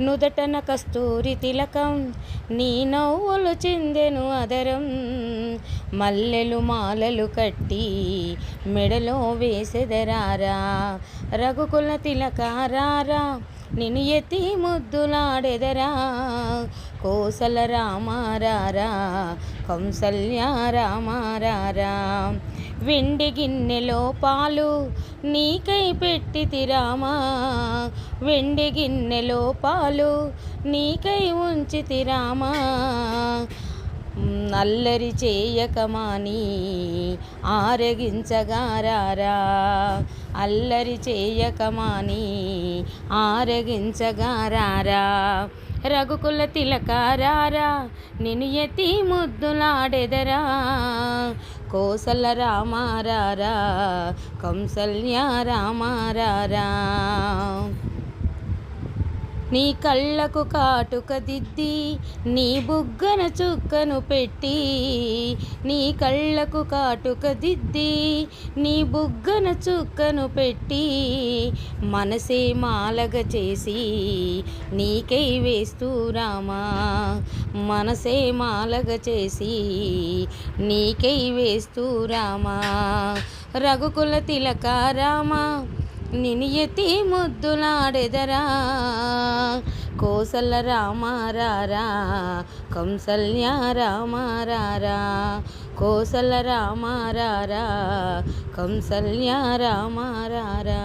నుదటన కస్తూరి తిలకం నీ నవ్వులు చిందెను అదరం. మల్లెలు మాలలు కట్టి మెడలో వేసెదరారా. రఘుకుల తిలకారారా నిన్ను ఎత్తి ముద్దులాడెదరా. కోసల రామారారా కంసల్య రామారారా. వెండి గిన్నెలో పాలు నీకై పెట్టి తిరామా. వెండి గిన్నెలో పాలు నీకై ఉంచి రామా. అల్లరి చేయకమాని ఆరగించగారారా అల్లరి చేయకమాని ఆరగించగారారా రఘుకుల తిలకారారా నిను ఎత్తి ముద్దులాడెదరా. కోసల రామారారా కంసల్య రామారారా నీ కళ్ళకు కాటుక దిద్ది నీ బుగ్గన చుక్కను పెట్టి నీ కళ్ళకు కాటుక దిద్ది నీ బుగ్గన చుక్కను పెట్టి మనసే మాలగ చేసి నీకై వేస్తూ రామా. మనసే మాలగ చేసి నీకై వేస్తూ రామా. రఘుకుల తిలక రామా నినియతి ముద్దులాడెదరా? కోసల రామారారా కంసల్య రామారారా? కోసల రామారారా కంసల్య రామారారా?